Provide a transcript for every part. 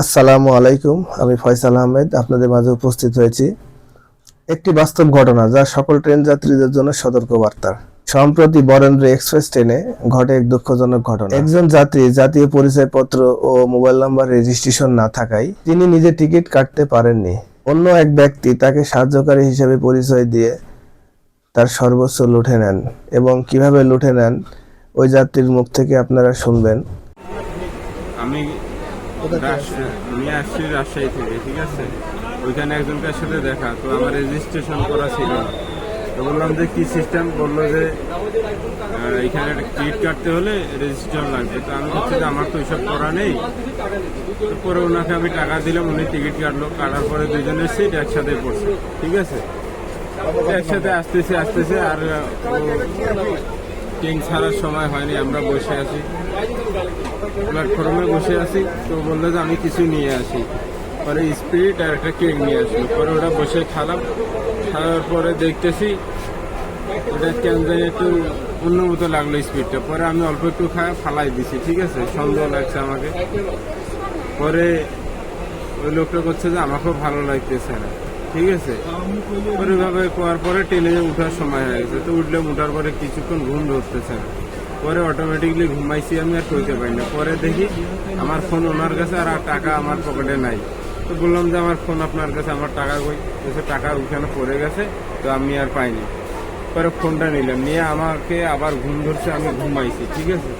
আসসালামু আলাইকুম, আমি ফয়সাল আহমেদ, আপনাদের মাঝে উপস্থিত হয়েছি। একটি বাস্তব ঘটনা যা সকল ট্রেন যাত্রীদের জন্য সতর্কবার্তা। সম্প্রতি বরেন্দ্র এক্সপ্রেস ট্রেনে ঘটে এক দুঃখজনক ঘটনা। একজন যাত্রী জাতীয় পরিচয়পত্র ও মোবাইল নাম্বার রেজিস্ট্রেশন না থাকায় তিনি নিজে টিকিট কাটতে পারেননি। অন্য এক ব্যক্তি তাকে সাহায্যকারী হিসেবে পরিচয় দিয়ে তার সর্বোচ্চ লুঠে নেন এবং কীভাবে লুঠে নেন, ওই যাত্রীর মুখ থেকে আপনারা শুনবেন। আমি আমি আসছি রাজশাহী থেকে ঠিক আছে? ওইখানে একজনকার সাথে দেখা তো আমার রেজিস্ট্রেশন করা ছিল। তো বললাম যে কি সিস্টেম বলল যে এখানে একটা টিকিট কাটতে হলে রেজিস্ট্রেশন লাগবে। তো আমি হচ্ছে যে আমার তো ওইসব করা নেই। পরে ওনাকে আমি টাকা দিলাম উনি টিকিট কাটলো। কাটার পরে দুজনের সিট একসাথে পড়ছে ঠিক আছে? একসাথে আসতেছে আসতেছে আর ট্রেন ছাড়ার সময় হয়নি, আমরা বসে আছি। প্ল্যাটফর্মে বসে আছি, তো বলল যে আমি কিছু নিয়ে আসি। পরে স্পিরিট আর একটা কেক নিয়ে আসলো। পরে ওটা বসে খালাম। খাওয়ার পরে দেখতেছি, ওটা কেন জানি একটু অন্য মতো লাগল স্পিডটা। পরে আমি অল্প একটু খায়, ফালাই দিছি, ঠিক আছে? সন্দেহ লাগছে আমাকে। পরে ওই লোকটা করছে যে আমাকেও ভালো লাগতেছে না। ঠিক আছে। ওইভাবে করার পরে ট্রেনে উঠার সময় হয়ে গেছে। তো উঠলে উঠার পরে কিছুক্ষণ ঘুম ধরতেছে। না পরে অটোমেটিকলি ঘুমাইছি আমি আর কইতে পারি না। পরে দেখি আমার ফোন ওনার কাছে আর টাকা আমার পকেটে নাই। তো বললাম যে আমার ফোন আপনার কাছে, আমার টাকা কই? বলছে, টাকা ওখানে পড়ে গেছে, তো আমি আর পাইনি। পরে ফোনটা নিলাম। নিয়ে আমাকে আবার ঘুম ধরছে, আমি ঘুমাইছি, ঠিক আছে?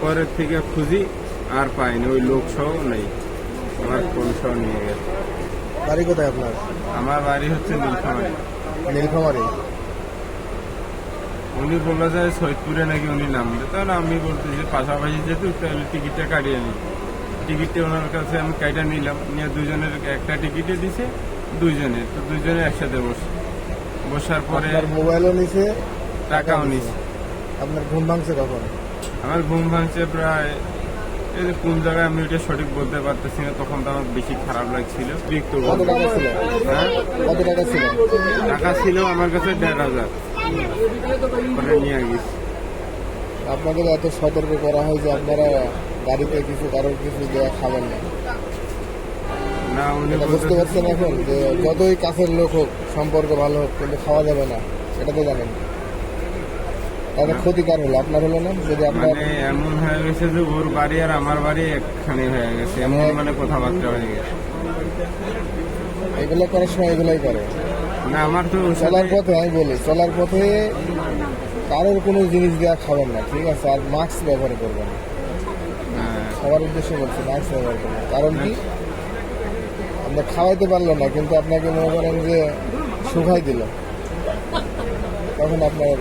পরের থেকে খুঁজি, আর পাইনি। ওই লোক সহ নেই। আমার ফোন সহ নিয়ে গেছে। বাড়ি কোথায় আপনার? আমার বাড়ি হচ্ছে নীলফামারি। নীলফামারী। উনি বলল যে সৈয়দপুরে নাকি উনি নামবে। তাহলে আমি বলতে যে পাশাপাশি যেহেতু তাহলে টিকিটটা কাটিয়ে নিই। টিকিটটা ওনার কাছে আমি কাইটা নিলাম। নিয়ে দুজনের একটা টিকিটে দিছে দুইজনের। তো দুইজনে একসাথে বসে। বসার পরে মোবাইলও নিছে টাকাও নিছে। আপনার ঘুম ভাঙছে কখন? আমার ঘুম ভাঙছে প্রায় এই যে কোন জায়গায় আমি ওইটা সঠিক বলতে পারতেছি না তখন তো আমার বেশি খারাপ লাগছিল। কত টাকা ছিল? হ্যাঁ? কত টাকা ছিল? টাকা ছিল আমার কাছে দেড় হাজার। নিয়ে গেছি আপনাদের এত সতর্ক করা হয় যে আপনারা গাড়িতে কিছু কারোর কিছু দেওয়া খাবেন না। না উনি বুঝতে পারছেন এখন যে যতই কাছের লোক হোক সম্পর্ক ভালো হোক কিন্তু খাওয়া যাবে না। এটা তো জানেন। তাহলে ক্ষতিকার হলো। আপনার হলো না? যদি আপনার মানে এমন হয়ে গেছে যে ওর বাড়ি আর আমার বাড়ি একখানি হয়ে গেছে। এমন মানে কথাবার্তা হয়ে গেছে। এগুলো করার সময় এগুলোই করে। না আমার তো চলার পথে আমি বলি চলার পথে কারোর কোনো জিনিস দেওয়া খাবেন না ঠিক আছে? আর মাস্ক ব্যবহার করবেন হ্যাঁ, সবার উদ্দেশ্যে বলছি মাস্ক ব্যবহার করবেন কারণ কি? আমরা খাওয়াইতে পারল না কিন্তু আপনাকে মনে করেন যে শুকাই দিল। তখন আপনার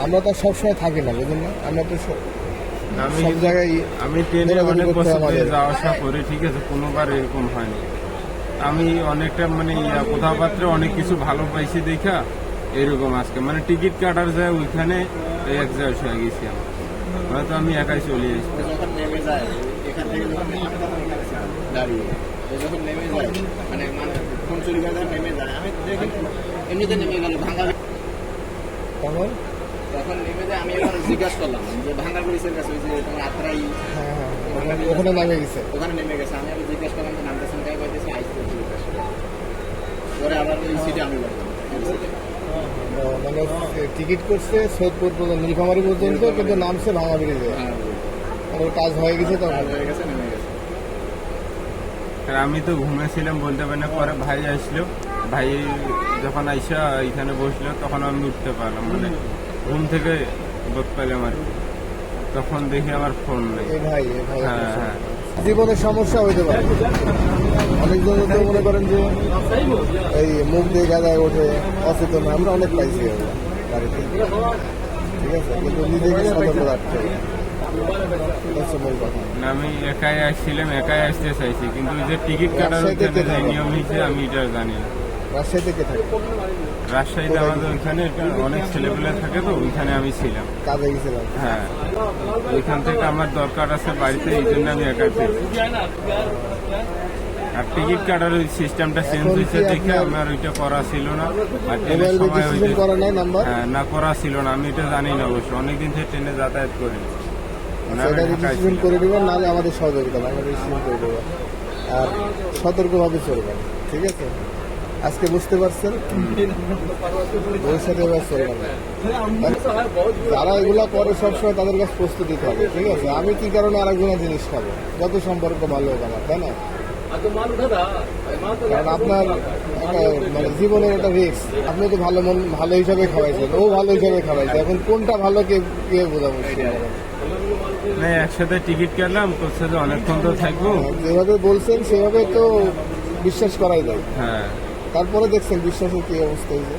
আমরা তো সবসময় থাকি না বুঝলেন না? আমরা তো সব- আমি সব জায়গায় আমি ট্রেনে অনেক বছর যাওয়া আসা করি ঠিক আছে? কোনোবার এরকম হয়নি। আমি অনেকটা মানে ইয়া কথাবার্তা অনেক কিছু ভালো পাইছি দেখা এরকম আজকে। মানে টিকিট কাটার যায় ওইখানে এক জায়গায় হয়ে গেছি আমি। হয়তো আমি একাই চলে এসেছি যায় এখান নেমে যায় আমি তখন নেমে যায় আমি এবার জিজ্ঞাসা করলাম যে ভাঙ্গা পুলিশের কাছে ওই যে তোমার আত্রাই হ্যাঁ হ্যাঁ ওখানে- ওখানে নামে গেছে। ওখানে নেমে গেছে। আমি আবার জিজ্ঞাসা করলাম যে নামতেছেন তাই কইতেছে আইসি পরে আবার ওই সিটে আমি মানে টিকিট করছে সৈয়দপুর পর্যন্ত নীলফামারি পর্যন্ত কিন্তু নামছে ভাঙা ব্রিজে হ্যাঁ, ওর কাজ হয়ে গেছে তো হয়ে গেছে নেমে গেছে। আর আমি তো ঘুমেছিলাম বলতে পারি না পরে ভাই আসলো। ভাই যখন আইসা এখানে বসল তখন আমি উঠতে পারলাম। মানে ঘুম থেকে বোধ পেলাম আর কি। তখন দেখি আমার ফোন নেই। ভাই হ্যাঁ হ্যাঁ। জীবনের সমস্যা হইতে পারে। অনেকজন তো মনে করেন যে এই মুখ দিয়ে গাদায় ওঠে অচেতন। আমরা অনেক পাইছি গাড়িতে ঠিক আছে? কিন্তু নিজেকে সতর্ক রাখতে আমি একাই আসছিলাম একাই আসতে চাইছি। কিন্তু যে টিকিট কাটার নিয়ম হয়েছে আমি এটা জানি না। রাজশাহী থেকে থাকে? রাজশাহীতে আমাদের ওইখানে অনেক ছেলেপেলে থাকে তো ওইখানে আমি ছিলাম। কাজে গেছিলাম। হ্যাঁ। ওইখান থেকে আমার দরকার আছে বাড়িতে এই জন্য আমি একাই পেয়েছি আর টিকিট কাটার ওই সিস্টেমটা চেঞ্জ হয়েছে দেখে আমার ওইটা করা ছিল না। আর ট্রেনের সময় হ্যাঁ, না করা ছিল না। আমি এটা জানি না অবশ্য। অনেকদিন থেকে ট্রেনে যাতায়াত করি। না, সেটা আমি ঢাকায় রেজিস্ট্রেশন ছিলাম। করে দেবেন নাহলে আমাদের সহযোগিতা রেজিস্ট্রেশন করে দেবো। আর সতর্কভাবে চলবেন ঠিক আছে? আজকে বুঝতে পারছেন? ভবিষ্যতে এবার যারা এগুলা করে সবসময় তাদের কাছে প্রস্তুতি থাকে ঠিক আছে? আমি কি কারণে আরেকজনের জিনিস খাব? যত সম্পর্ক ভালো হোক আমার তাই না? কারণ আপনার মানে জীবনের একটা রিস্ক আপনি তো ভালো মন ভালো হিসাবে খাওয়াইছেন ও ভালো হিসাবে খাওয়াইছে। এখন কোনটা ভালো কে কে বোঝা মুশকিল? একসাথে টিকিট কাটলাম করছে যে অনেকক্ষণ তো থাকব। যেভাবে বলছেন সেভাবে তো বিশ্বাস করাই যায়। হ্যাঁ। তারপরে দেখছেন বিশ্বাসের কি অবস্থা হয়েছে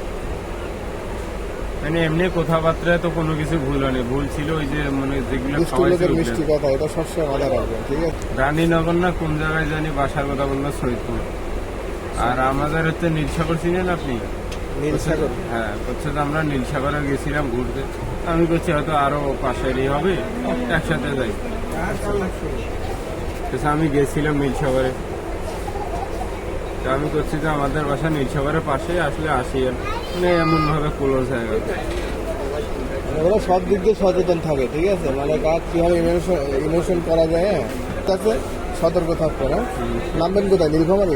মানে এমনি কথাবার্তায় তো কোনো কিছু ভুল হয়নি। ভুল ছিল ওই যে মানে যেগুলো দুষ্ট খাওয়াইছে লোকের ওগুলো। মিষ্টি কথা এটা সবসময় মাথায় রাখবেন ঠিক আছে? রানীনগর না কোন জায়গায় জানি বাসার কথা বলল সৈয়দপুর। আর আমাদের হচ্ছে নীলসাগর চিনেন আপনি? নীলসাগর? হ্যাঁ হচ্ছে আমরা নীলসাগরে গেছিলাম ঘুরতে। আমি করছি হয়তো আরও পাশেরই হবে একসাথে যাই। আমি গেছিলাম নীলসাগরে। তো আমি করছি যে আমাদের বাসা নীলসাগরের পাশে আসলে আসি। মানে এমন ভাবে ক্লোজ হয়ে মানে ওরা সব দিক দিয়ে সচেতন থাকে ঠিক আছে? মানে কাজ কীভাবে ইমোশন করা যায় হ্যাঁ? ঠিক আছে? সতর্ক থাকতে না নামবেন কোথায়? নীলফামারি?